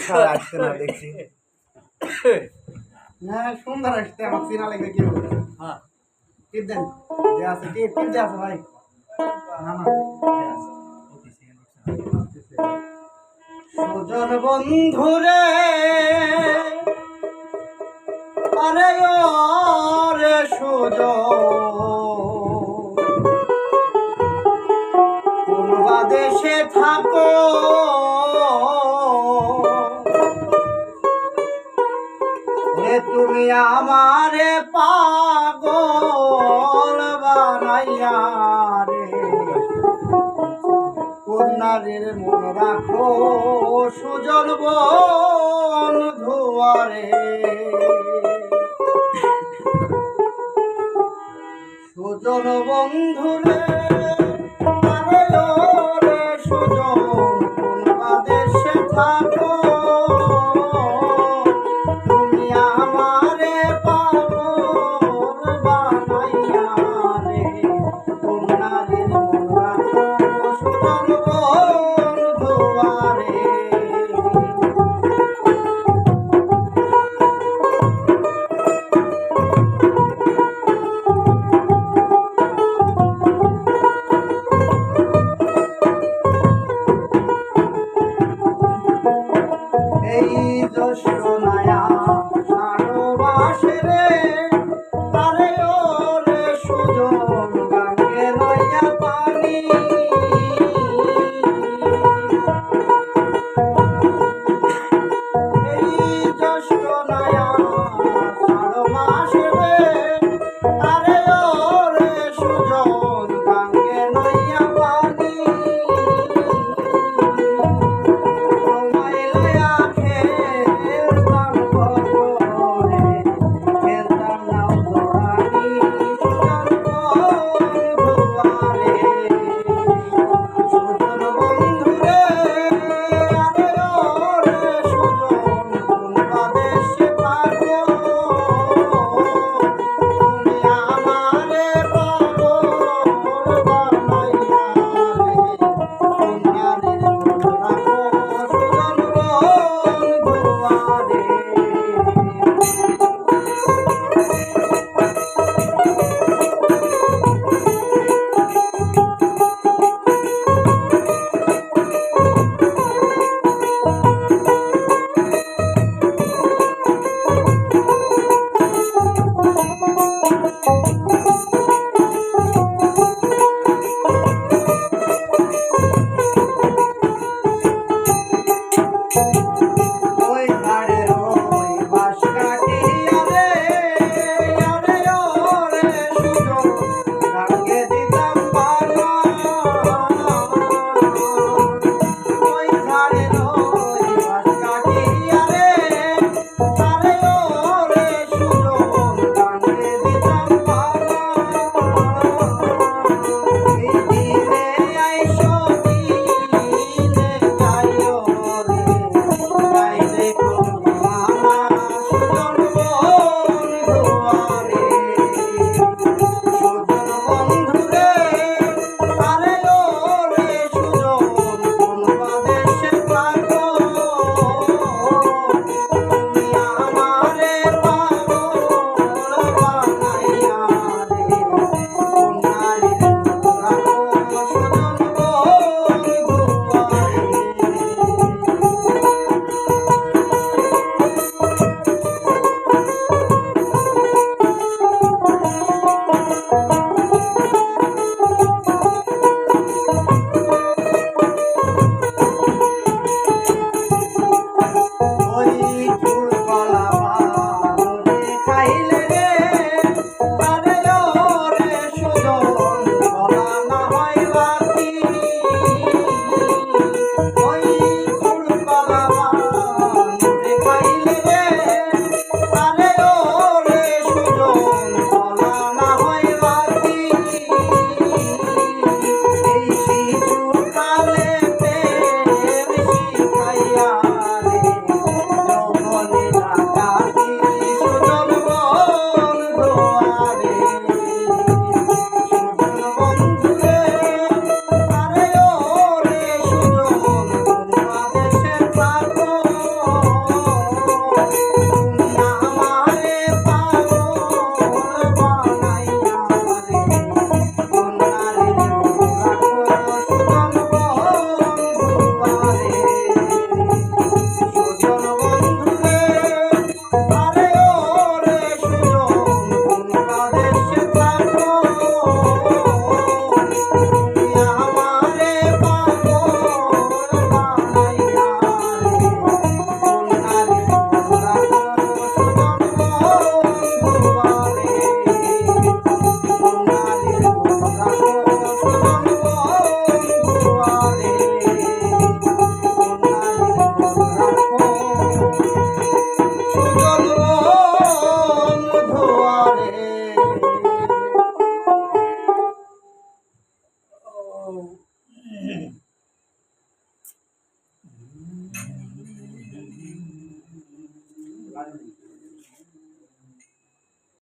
ছাড়া আসছে না দেখছি সুন্দর আসছে আমার চিনা লাগবে কি হ্যাঁ। টিপ দেন। যে আছে টিপ টিপ আছে ভাই। না না। সুজন বন্ধুরে আরে রে সুজন। কোন দেশে থাকো। আমারে পাগল বানাইয়া রে। কন্যারের মন রাখো সুজন বন্ধুয়ারে সুজন বন্ধুরে সুজন, কোন দেশে থাকো? এই